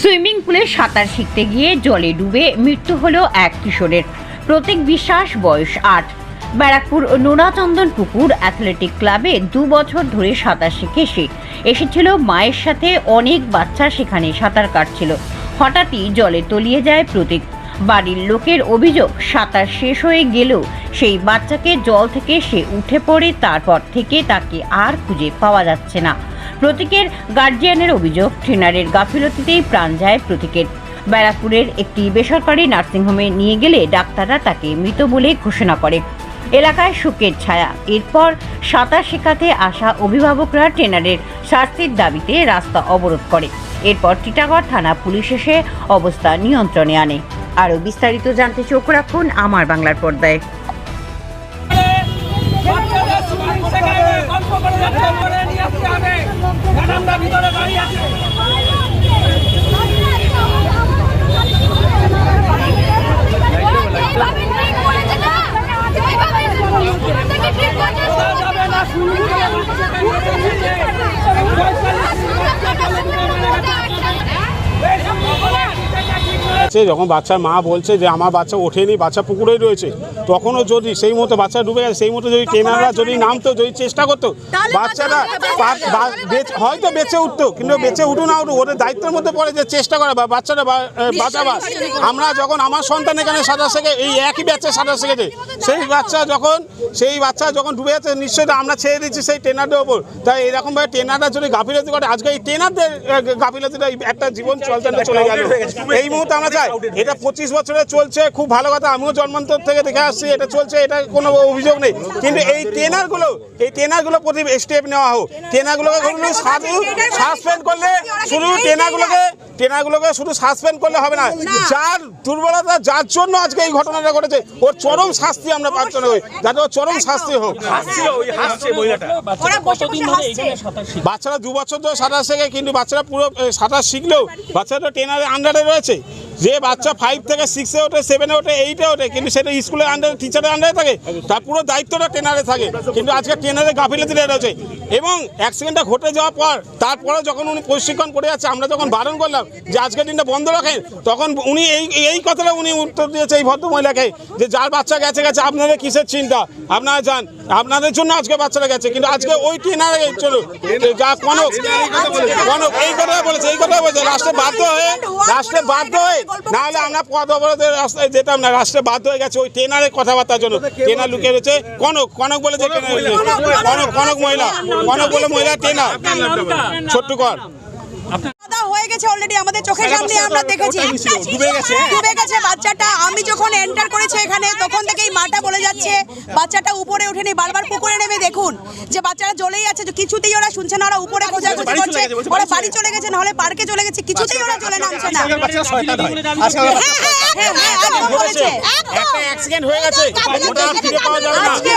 Swimming পুলে সাঁতার শিখতে গিয়ে জলে ডুবে মৃত্যু হলো এক কিশোরের। প্রতীক বিশ্বাস, বয়স আট। ব্যারাকপুর নোনাচন্দন পুকুর অ্যাথলেটিক ক্লাবে দু বছর ধরে সাঁতার শিখে সে। এসেছিল মায়ের সাথে অনেক বাচ্চা সেখানে সাঁতার কাটছিল। হঠাৎই জলে তলিয়ে যায় প্রতীক। বাড়ির লোকের অভিযোগ, সাঁতার শেষ হয়ে গেলেও সেই বাচ্চাকে জল থেকে সে উঠে পড়ে, তারপর থেকে তাকে আর খুঁজে পাওয়া যাচ্ছে না। প্রতীকের গার্জিয়ানের অভিযোগ ট্রেনারের গাফিলতিতেই প্রাণ যায় প্রতীকের। ব্যারাকপুরের একটি বেসরকারি নার্সিংহোমে নিয়ে গেলে ডাক্তাররা তাকে মৃত বলে ঘোষণা করে। এলাকায় শোকের ছায়া। এরপর সাঁতার শেখাতে আসা অভিভাবকরা ট্রেনারের শাস্তির দাবিতে রাস্তা অবরোধ করে। এরপর টিটাগড় থানা পুলিশ এসে অবস্থা নিয়ন্ত্রণে আনে। আরও বিস্তারিত জানতে চোখ রাখুন আমার বাংলার পর্দায়। ম্যাডামরা ভিতরে দাঁড়িয়ে আছে। যাবে না সুইমিং করে বাচ্চাকে নিয়ে এসেছে আছে যখন বাচ্চার মা বলছে যে আমার বাচ্চা ওঠেনি বাচ্চা পুকুরেই রয়েছে তখনও যদি সেই মতো বাচ্চা ডুবে গেছে সেই মতো যদি ট্রেনাররা যদি নামতো যদি চেষ্টা করতো বাচ্চারা হয়তো বেঁচে উঠতো কিন্তু বেঁচে উঠু না উঠু ওদের দায়িত্বের মধ্যে পড়ে যে চেষ্টা করা বা বাচ্চারা বা- এ, বাঁচাবার। আমরা যখন আমার সন্তান এখানে সাঁতার শেখে এই একই ব্যাচে সাঁতার শিখেছে সেই বাচ্চা যখন সেই বাচ্চা যখন ডুবে যাচ্ছে নিশ্চয়ই তো আমরা ছেড়ে দিচ্ছি সেই ট্রেনারদের ওপর। তাই এরকমভাবে ট্রেনাররা যদি গাফিলতি করে আজকে এই ট্রেনারদের গাফিলতিটা একটা জীবন চলতে চলে গেল। এই মুহূর্তে আমরা চাই এটা পঁচিশ বছরে চলছে খুব ভালো কথা আমিও জন্মান্তর থেকে দেখে আসছি এটা চলছে এটা কোনো অভিযোগ নেই। কিন্তু এই ট্রেনারগুলো এই ট্রেনারগুলো প্রতি স্টেপ নেওয়া হোক। ট্রেনারগুলোকে শুধু সাসপেন্ড করলে শুধু ট্রেনারগুলোকে ট্রেনারগুলোকে শুধু সাসপেন্ড করলে হবে না। যার দুর্বলতা যার জন্য আজকে এই ঘটনাটা ঘটেছে ওর চরম শাস্তি আমরা প্রার্থনা করি। যাতে ওর চরম শাস্তি হোক। বাচ্চারা দু বছর ধরে সাঁতার শেখে কিন্তু বাচ্চারা পুরো সাঁতার শিখলেও বাচ্চারা তো ট্রেনারের আন্ডারে রয়েছে। যে বাচ্চা ফাইভ থেকে সিক্সে ওঠে সেভেনে ওঠে এইটে ওঠে, কিন্তু সেটা স্কুলের আন্ডারে টিচারের আন্ডারে থাকে, তার পুরো দায়িত্বটা ট্রেনারে থাকে। কিন্তু আজকে ট্রেনারের গাফিলতি রয়েছে এবং অ্যাক্সিডেন্টটা ঘটে যাওয়ার পর তারপরে যখন উনি প্রশিক্ষণ করে যাচ্ছে, আমরা যখন বারণ করলাম যে আজকের দিনটা বন্ধ রাখেন, তখন উনি এই এই কথাটা উনি উত্তর দিয়েছে এই ভদ্র মহিলাকে যে যার বাচ্চা গেছে গেছে, আপনাদের কিসের চিন্তা? আপনারা যান, আপনাদের জন্য আজকে বাচ্চারা গেছে, কিন্তু আজকে ওই ট্রেনারে চলো যা কনক কনক, এই কথা বলেছে, এই কথা বলেছে লাস্টে বাধ্য হয়ে লাস্টে বাধ্য হয়ে না হলে আমরা পদ অবরোধের রাস্তায় যেতাম না লাস্টে বাধ্য হয়ে গেছে ওই ট্রেনারের কথাবার্তার জন্য। ট্রেনার লুকিয়ে রয়েছে, কনক কনক বলেছে কনক কনক মহিলা। কনক বলে মহিলা ট্রেনার ছোট্ট কর দাদা হয়ে গেছে অলরেডি আমাদের চোখের সামনে আমরা দেখেছি। ডুবে গেছে? বাচ্চাটা। আমি যখন এন্টার করেছি এখানে তখন থেকেই মাটা বলে যাচ্ছে। বাচ্চাটা উপরে ওঠেনি বারবার পুকুরে নেমে দেখুন যে বাচ্চারা জ্বলেই আছে কিছুতেই ওরা শুনছে না ওরা উপরে খোঁজাখুঁজি করছে। ওরা বাড়ি চলে গেছে। নাহলে পার্কে চলে গেছে। কিছুতেই ওরা চলে নামছে না। হ্যাঁ, হ্যাঁ, হ্যাঁ, হ্যাঁ, একদম বলেছে। একটা অ্যাক্সিডেন্ট হয়ে গেছে। ওটা আর ফিরে পাওয়া যাবে না। আজকে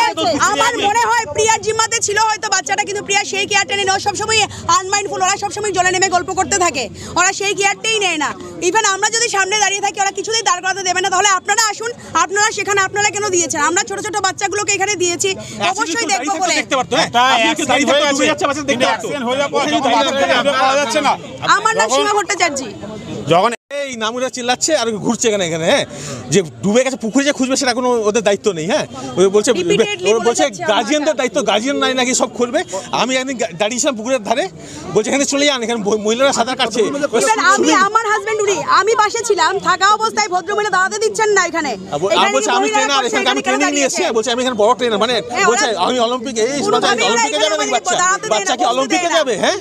আমার মনে হয় প্রিয়ার জিম্মাতে ছিল হয়তো বাচ্চাটা কিন্তু প্রিয়া সেই কেয়ারটা নেই সবসময় আনমাইন্ডফুল ওরা সবসময় জলে নেমে গল্প করতে থাকে। ওরা সেই কেয়ারটাই নেয় না। ইভেন আমরা যদি সামনে দাঁড়িয়ে থাকি ওরা কিছুতেই দাঁড় করাতে দেবে না। তাহলে আপনারা আসুন আপনারা সেখানে আপনারা কেন দিয়েছেন? আমরা ছোট ছোট বাচ্চাগুলোকে এখানে দিয়েছি। অবশ্যই দেখব বলে। হয়ে আমার নাম সীমা ভট্টাচার্য যখন এই নামুরা চিল্লাচ্ছে আর ঘুরছে এখানে এখানে হ্যাঁ। যে ডুবে গেছে পুকুরে যে খুঁজবে সেটা কোনো ওদের দায়িত্ব নেই হ্যাঁ। ওই বলছে বলছে গার্জিয়ানদের দায়িত্ব গার্জিয়ান নাই নাকি সব খুলবে। আমি একদিন দাঁড়িয়েছিলাম পুকুরের ধারে বলছে এখানে চলে যান এখানে মহিলারা সাঁতার কাটছে। আমি আমার হাজবেন্ড উনি আমি বাসে ছিলাম থাকা অবস্থায় ভদ্রমহিলা দাঁড়াতে দিচ্ছেন না এখানে। বলছে আমি ট্রেনার এখানে আমি ট্রেনিং নিয়ে এসেছি দাঁড়িয়েছে? বলছে আমি এখানে বড় ট্রেনার মানে হ্যাঁ, বলছে আমি অলিম্পিকে এই অলিম্পিকে যাবে নাকি বাচ্চা? বাচ্চা কি অলিম্পিকে যাবে হ্যাঁ?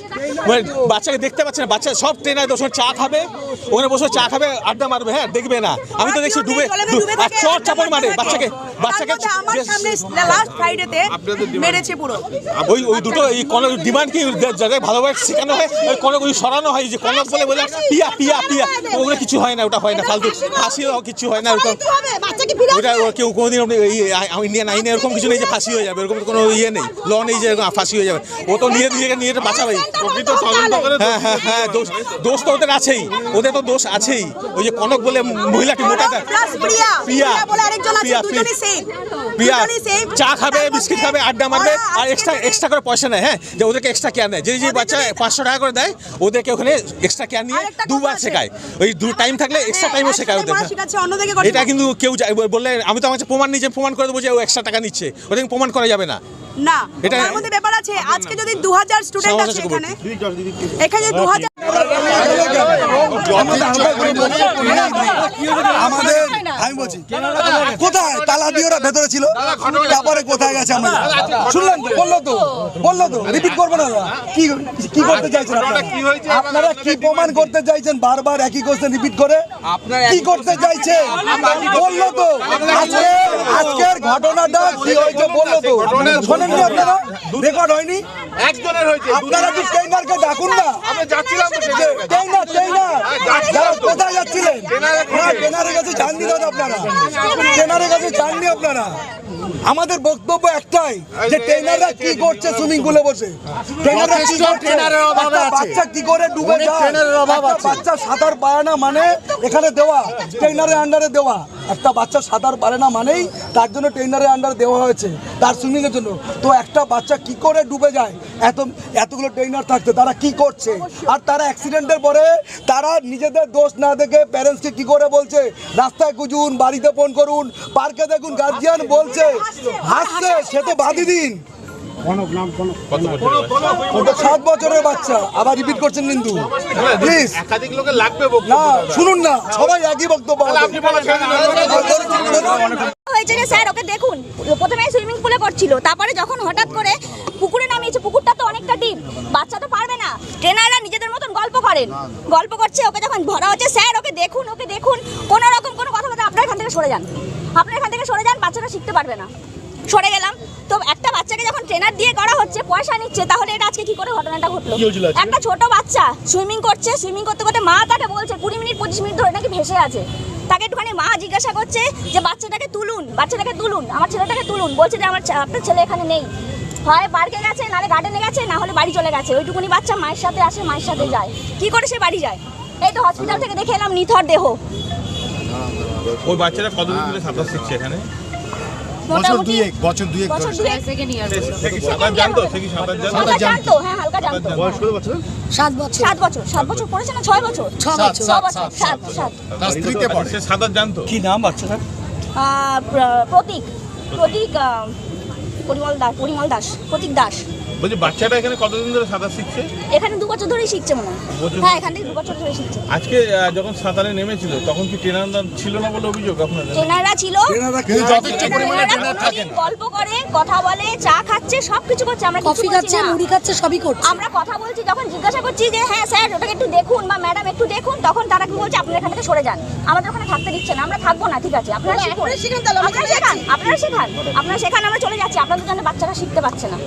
বাচ্চাকে দেখতে পাচ্ছে না বাচ্চা সব ট্রেনার দোষ চা খাবে। ওখানে বসে চা খাবে আড্ডা মারবে হ্যাঁ দেখবে না। আমি তো দেখছি ডুবে আর চট চাপড় মারে বাচ্চাকে বাচ্চাকে আমার সামনে লাস্ট ফ্রাইডেতে মেরেছে পুরো। ওই ওই দুটো এই কনক ডিমান্ড কি? যাদের ভালোভাবে শেখানো হয় ওই কনক ওই সরানো হয় যে কনক বলে বলে পিয়া পিয়া পিয়া। ওগুলো কিছু হয় না ওটা হয় না ফালতু। ফাঁসি কিছু হয় না ওরকম। ওটা কেউ কোনোদিন আপনি এই ইন্ডিয়ান আইনে এরকম কিছু নেই যে ফাঁসি হয়ে যাবে এরকম কোনো ইয়ে নেই। ল নেই যে এরকম ফাঁসি হয়ে যাবে। ও তো নিজে নিজেকে নিজেটা বাঁচাবেই। হ্যাঁ হ্যাঁ হ্যাঁ দোষ দোষ তো ওদের আছেই। ওদের তো দোষ আছেই। ওই যে কনক বলে মহিলাটি মোটাটা প্লাস প্রিয়া। প্রিয়া। প্রিয়া বলে প্রিয়া, দুজনই সেম প্রিয়া দুজনই সেম চা খাবে বিস্কিট খাবে আড্ডা মারবে আর এক্সট্রা এক্সট্রা করে পয়সা নেয় হ্যাঁ? যে ওদেরকে এক্সট্রা কেয়ার নেয়। যে যে বাচ্চা পাঁচশো টাকা করে দেয় ওদেরকে ওখানে এক্সট্রা কেয়ার নিয়ে দুবার শেখায়। ওই দু টাইম থাকলে এক্সট্রা হ্যাঁ, টাইমও শেখায় ওদের এটা কিন্তু কেউ যায়- বললে আমি তো আমার প্রমাণ নিয়ে প্রমাণ করে দেবো যে ও এক্সট্রা টাকা নিচ্ছে। কিন্তু প্রমাণ করা যাবে না। না এটা- মধ্যে ব্যাপার আছে আজকে যদি দু হাজার স্টুডেন্ট আছে আছে এখানে এখানে দু হাজার আমাদের আমি বলছি কোথায় তালা দিয়ে ওরা ভেতরে ছিল? তারপরে কোথায় গেছে আমরা শুনলেন তো? বলল তো বলল তো। রিপিট করব না কি কি করতে চাইছেন আপনারা? আপনারা কি প্রমাণ করতে চাইছেন? বারবার একই কোশ্চেন রিপিট করে? কি করতে চাইছেন বলল তো। আজকে আজকের ঘটনাটা কি হয়েছে? বলল তো। শোনেননি আপনারা? রেকর্ড হয়নি? একজনের হয়েছে আপনারা কি ট্রেনারকে ডাকুন না। আমি যাচ্ছিলাম তো। ট্রেনার ট্রেনার যারা কোথায় যাচ্ছিলেন? না ট্রেনারের কাছে যাননি দাদা আপনারা। ট্রেনারের কাছে যাননি আপনারা। আমাদের বক্তব্য একটাই যে ট্রেনাররা কি করছে সুইমিং পুলে বসে? ট্রেনাররা কি করছে? ট্রেনারের অভাব একটা আছে। বাচ্চা কি করে ডুবে যায়? ট্রেনারের অভাব আছে। বাচ্চা সাঁতার পারে না মানে এখানে দেওয়া ট্রেনারের আন্ডারে দেওয়া। একটা বাচ্চা সাঁতার পারে না মানেই তার জন্য ট্রেনারের আন্ডার দেওয়া হয়েছে তার সুইমিং এর জন্য। তো একটা বাচ্চা কি করে ডুবে যায়? এত এতগুলো ট্রেনার থাকতে তারা কি করছে? আর তারা অ্যাক্সিডেন্টের পরে তারা নিজেদের দোষ না দেখে প্যারেন্টসকে কি করে বলছে? রাস্তায় খুঁজুন বাড়িতে ফোন করুন পার্কে দেখুন গার্জিয়ান বলছে হাসছে সে তো বাদি দিন। ওটা সাত বছরের বাচ্চা। আবার রিপিট করছেন কিন্তু প্লিজ একাধিক লোকে লাগবে না শুনুন না সবাই একই বক্তব্য আমাদের। আপনি বলেন হয়েছে যে স্যার ওকে দেখুন প্রথমে সুইমিং পুলে করছিল তারপরে যখন হঠাৎ করে পুকুরে নামিয়েছে পুকুরটা তো অনেকটা ডিপ বাচ্চা তো পারবে না। ট্রেনাররা নিজেদের মতন গল্প করেন। গল্প করছে ওকে যখন ভরা হচ্ছে স্যার ওকে দেখুন ওকে দেখুন কোনো রকম কোনো কথা বলতে আপনার এখান থেকে সরে যান। আপনার এখান থেকে সরে যান বাচ্চাটা শিখতে পারবে না। সরে গেলাম। তো একটা বাচ্চাকে যখন ট্রেনার দিয়ে করা হচ্ছে পয়সা নিচ্ছে তাহলে এটা আজকে কি করে ঘটনাটা ঘটলো? একটা ছোট বাচ্চা সুইমিং করছে সুইমিং করতে করতে মা তাকে বলছে কুড়ি মিনিট পঁচিশ মিনিট ধরে নাকি ভেসে আছে। তাকে একটুখানি মা জিজ্ঞাসা করছে যে বাচ্চাটাকে তুলুন বাচ্চাটাকে তুলুন আমার ছেলেটাকে তুলুন। বলছে যে আমার আপনার ছেলে এখানে নেই। হয় পার্কে গেছে নাহলে গার্ডেনে গেছে না হলে বাড়ি চলে গেছে। ওইটুকুনি বাচ্চা মায়ের সাথে আসে মায়ের সাথে যায়। কি করে সে বাড়ি যায়? এই তো হসপিটাল থেকে দেখে এলাম নিথর দেহ। ওই বাচ্চারা কতদিন ধরে সাঁতার শিখছে এখানে? বছর দুয়েক বছর দুয়েক সে কি সাঁতার জানতো? সে কি সাঁতার জানতো? হালকা জানতো। হ্যাঁ হালকা জানতো। বছর। সাত বছর। বছর পড়েছে না? ছয় বছর? ছ বছর। বছর সে সাঁতার জানতো? কি নাম প্রতীক। প্রতীক। পরিমল দাস পরিমল দাস। প্রতীক দাস। বলছি বাচ্চাটা এখানে কতদিন ধরে সাঁতার শিখছে? এখানে দু বছর ধরেই শিখছে মনে হয়। হ্যাঁ এখান থেকে দু বছর ধরে শিখছে। আজকে যখন সাঁতারে নেমেছিল তখন কি ট্রেনার ছিল না বলে অভিযোগ আপনাদের? ট্রেনাররা ছিল। ট্রেনাররা ট্রেনাররা গল্প করে কথা বলে চা খাচ্ছে সব কিছু করছে। আমরা কফি খাচ্ছে মুড়ি খাচ্ছে সবই করছে। আমরা কথা বলছি যখন জিজ্ঞাসা করছি যে হ্যাঁ স্যার ওটাকে একটু দেখুন বা ম্যাডাম একটু দেখুন তখন তারা কি বলছে আপনারা এখান থেকে সরে যান। আমাদের ওখানে থাকতে দিচ্ছে না আমরা থাকব না ঠিক আছে। আপনারা শিখুন। আপনারা শেখান আপনারা শেখান। আপনারা শেখান আমরা চলে যাচ্ছি। আপনাদের জন্য বাচ্চারা শিখতে পারছে না।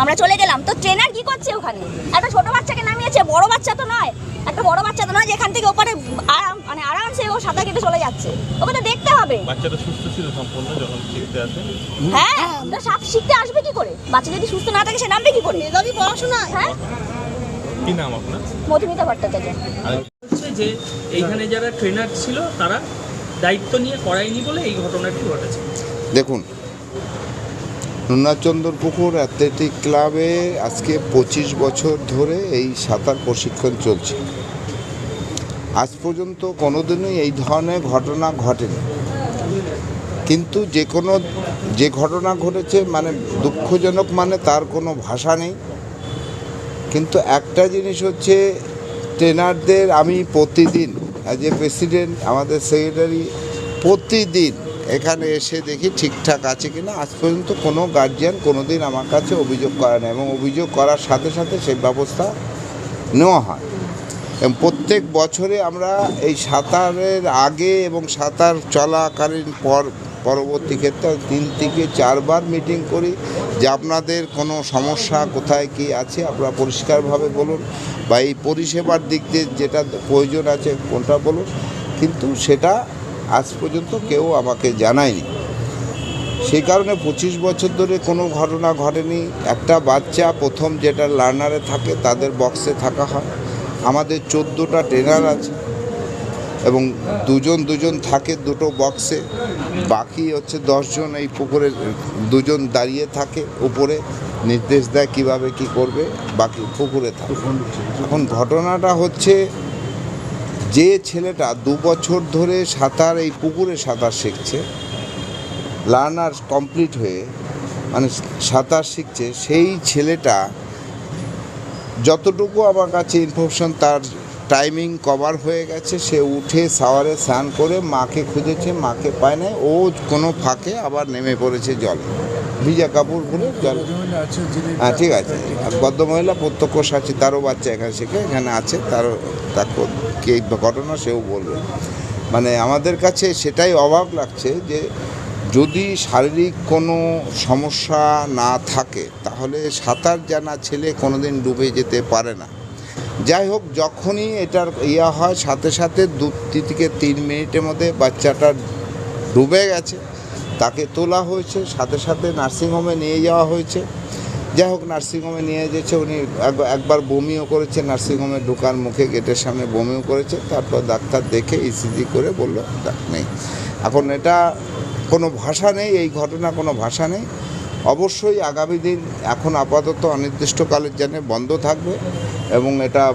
আমরা চলে গেলাম। তো ট্রেনার কি করছে ওখানে? একটা ছোট বাচ্চাকে নামিয়েছে বড় বাচ্চা তো নয়। একটা বড় বাচ্চা তো নয় যেখান থেকে ওপারে আরাম মানে আরামসে ও সাঁতার কেটে চলে যাচ্ছে। ওকে তো দেখতে হবে। বাচ্চাটা সুস্থ ছিল সম্পূর্ণ যখন শিখতে আসে। হ্যাঁ সাপ শিখতে আসবে কি করে? বাচ্চা যদি সুস্থ না থাকে সে নামবে কি করে? মেধাবী পড়াশোনা। হ্যাঁ? কি নাম আপনার? মধুমিতা ভট্টাচার্য। হচ্ছে যে এইখানে যারা ট্রেনার ছিল তারা দায়িত্ব নিয়ে করায়নি বলে এই ঘটনাটি ঘটেছে। দেখুন নুনাচন্দর পুকুর অ্যাথলেটিক ক্লাবে আজকে পঁচিশ বছর ধরে এই সাঁতার প্রশিক্ষণ চলছে। আজ পর্যন্ত কোনোদিনই এই ধরনের ঘটনা ঘটেনি। কিন্তু যে কোনো, যে ঘটনা ঘটেছে মানে দুঃখজনক মানে তার কোনো ভাষা নেই। কিন্তু একটা জিনিস হচ্ছে ট্রেনারদের আমি প্রতিদিন অ্যাজ এ প্রেসিডেন্ট আমাদের সেক্রেটারি প্রতিদিন এখানে এসে দেখি ঠিকঠাক আছে কিনা। আজ পর্যন্ত কোনো গার্জিয়ান কোনো দিন আমার কাছে অভিযোগ করে না এবং অভিযোগ করার সাথে সাথে সেই ব্যবস্থা নেওয়া হয়। এবং প্রত্যেক বছরে আমরা এই সাঁতারের আগে এবং সাঁতার চলাকালীন পর পরবর্তী ক্ষেত্রে তিন থেকে চারবার মিটিং করি যে আপনাদের কোনো সমস্যা কোথায় কি আছে আপনারা পরিষ্কারভাবে বলুন বা এই পরিষেবার দিক দিয়ে যেটা প্রয়োজন আছে কোনটা বলুন। কিন্তু সেটা আজ পর্যন্ত কেউ আমাকে জানায়নি। সেই কারণে পঁচিশ বছর ধরে কোনো ঘটনা ঘটেনি। একটা বাচ্চা প্রথম যেটা লার্নারে থাকে, তাদের বক্সে থাকা হয়। আমাদের চোদ্দোটা ট্রেনার আছে এবং দুজন দুজন থাকে দুটো বক্সে বাকি হচ্ছে দশজন এই পুকুরে, দুজন দাঁড়িয়ে থাকে উপরে। নির্দেশ দেয় কীভাবে কি করবে, বাকি পুকুরে থাকে। এখন ঘটনাটা হচ্ছে যে ছেলেটা দু বছর ধরে সাঁতার, এই পুকুরে সাঁতার শিখছে, লার্নার কমপ্লিট হয়ে মানে সাঁতার শিখছে, সেই ছেলেটা যতটুকু আমার কাছে ইনফরমেশন, তার টাইমিং কভার হয়ে গেছে। সে উঠে সাওয়ারে স্নান করে মাকে খুঁজেছে, মাকে পায় নাই। ও কোনো ফাঁকে আবার নেমে পড়েছে জলে। ভিজা কাপড় পরে জল। হ্যাঁ ঠিক আছে। আর ভদ্রমহিলা প্রত্যক্ষ সাক্ষী, তারও বাচ্চা এখানে শেখে, এখানে আছে, তারও, তার কে ঘটনা সেও বলবে। মানে আমাদের কাছে সেটাই অবাক লাগছে যে যদি শারীরিক কোনো সমস্যা না থাকে, তাহলে সাঁতার জানা ছেলে কোনোদিন ডুবে যেতে পারে না। যাই হোক, যখনই এটার ইয়া হয়, সাথে সাথে দু থেকে তিন মিনিটের মধ্যে বাচ্চাটা ডুবে গেছে, তাকে তোলা হয়েছে, সাথে সাথে নার্সিংহোমে নিয়ে যাওয়া হয়েছে। যাই হোক নার্সিংহোমে নিয়ে যেছে, উনি এক- একবার বমিও করেছে, নার্সিংহোমে ঢোকার মুখে, গেটের সামনে বমিও করেছে, তারপর ডাক্তার দেখে ইসিজি করে বলল ডাক নেই। এখন এটা কোনো ভাষা নেই, এই ঘটনা কোনো ভাষা নেই। অবশ্যই আগামী দিন, এখন আপাতত অনির্দিষ্টকালের জন্য বন্ধ থাকবে এবং এটা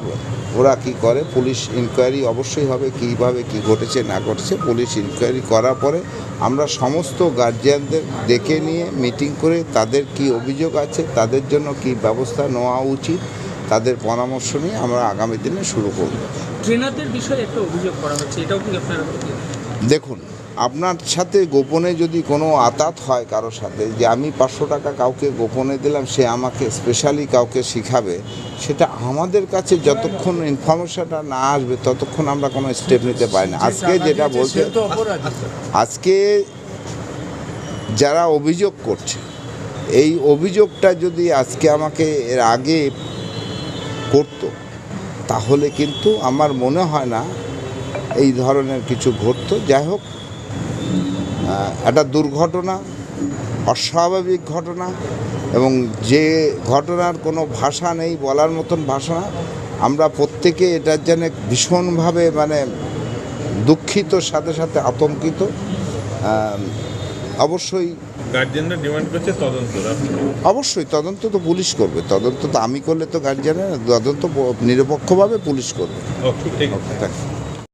ওরা কি করে পুলিশ ইনকোয়ারি অবশ্যই হবে কীভাবে কি ঘটেছে না ঘটেছে পুলিশ ইনকোয়ারি করার পরে আমরা সমস্ত গার্জিয়ানদের ডেকে নিয়ে মিটিং করে তাদের কি অভিযোগ আছে তাদের জন্য কি ব্যবস্থা নেওয়া উচিত তাদের পরামর্শ নিয়ে আমরা আগামী দিনে শুরু করব। ট্রেনারদের বিষয়ে একটা অভিযোগ করা হচ্ছে এটাও কি আপনারা দেখুন আপনার সাথে গোপনে যদি কোনো আতাত হয় কারোর সাথে যে আমি পাঁচশো টাকা কাউকে গোপনে দিলাম সে আমাকে স্পেশালি কাউকে শিখাবে সেটা আমাদের কাছে যতক্ষণ ইনফরমেশনটা না আসবে ততক্ষণ আমরা কোনো স্টেপ নিতে পারি না। আজকে যেটা বলছে আজকে যারা অভিযোগ করছে এই অভিযোগটা যদি আজকে আমাকে এর আগে করতো তাহলে কিন্তু আমার মনে হয় না এই ধরনের কিছু ঘটতো। যাই হোক একটা দুর্ঘটনা অস্বাভাবিক ঘটনা এবং যে ঘটনার কোনো ভাষা নেই বলার মতন ভাষা না আমরা প্রত্যেকে এটার জন্য ভীষণভাবে মানে দুঃখিত সাথে সাথে আতঙ্কিত। অবশ্যই গার্জেনরা ডিমান্ড করছে তদন্ত অবশ্যই তদন্ত তো পুলিশ করবে তদন্ত তো আমি করলে তো গার্জিয়ানের তদন্ত নিরপেক্ষভাবে পুলিশ করবে। ওকে ঠিক আছে.